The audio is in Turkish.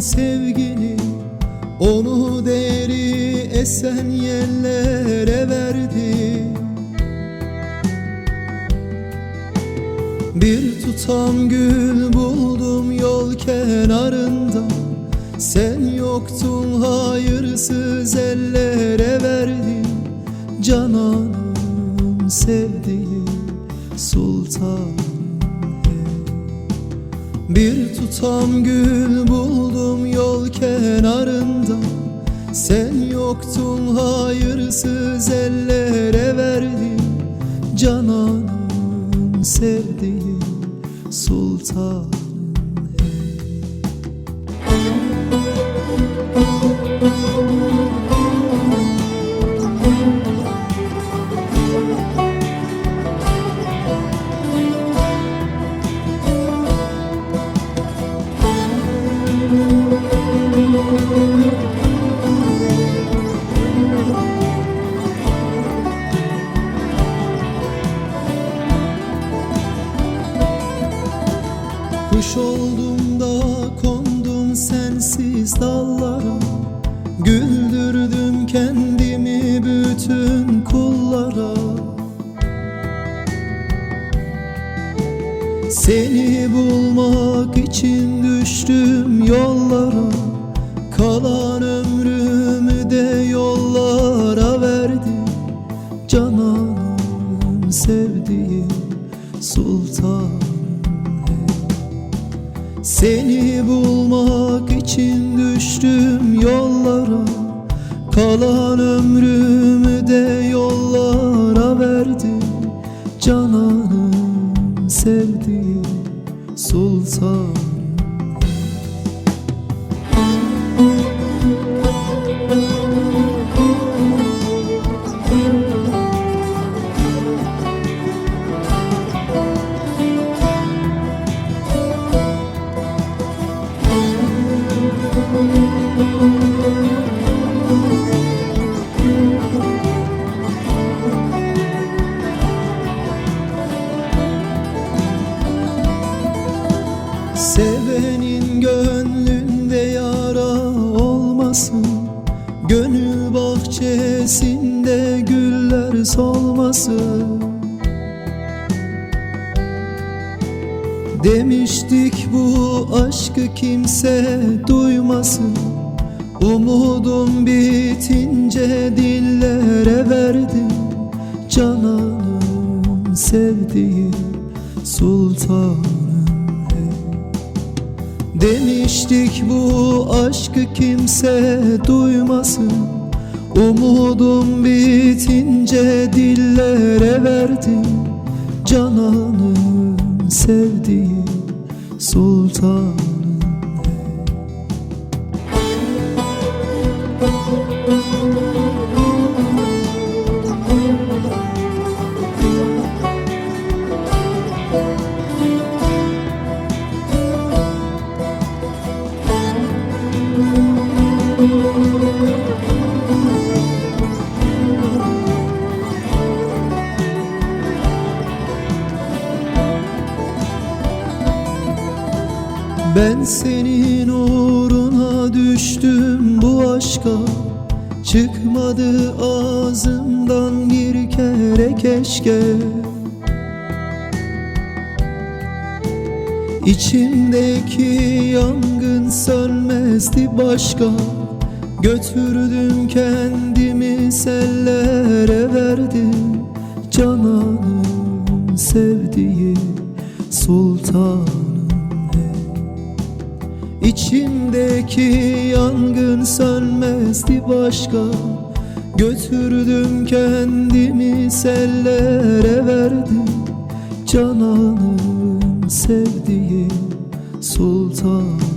sevgini Onu deri esen yerlere verdi. Bir tutam gül buldum yol kenarında. Sen yoktun hayırsız ellere verdin Cananım sevdiğim sultan bir tutam gül buldum yol kenarında. Sen yoktun hayırsız ellere verdin Cananım sevdiğim sultanım Kuş oldum da kondum sensiz dallara. Güldürdüm kendimi bütün kullara. Seni bulmak için düştüm yollara. Kalan ömrümü de yollara verdim. Cananım sevdiğim sultanım seni bulmak için düştüm yollara. Kalan ömrümü de yollara verdim Cananım sevdiğim sultan Sevenin gönlünde yara olmasın. Gönül bahçesinde güller solmasın. Demiştik bu aşkı kimse duymasın. Umudum bitince dillere verdim. Cananım sevdiğim sultanım Demiştik bu aşkı kimse duymasın. Umudum bitince dillere verdim. Cananım sevdiğim sultanım Ben senin uğruna düştüm bu aşka. Çıkmadı ağzımdan bir kere keşke. İçimdeki yangın sönmezdi başka. Götürdüm kendimi sellere verdim. Cananım sevdiğim sultanım İçimdeki yangın sönmezdi başka. Götürdüm kendimi sellere verdim. Cananım sevdiğim sultan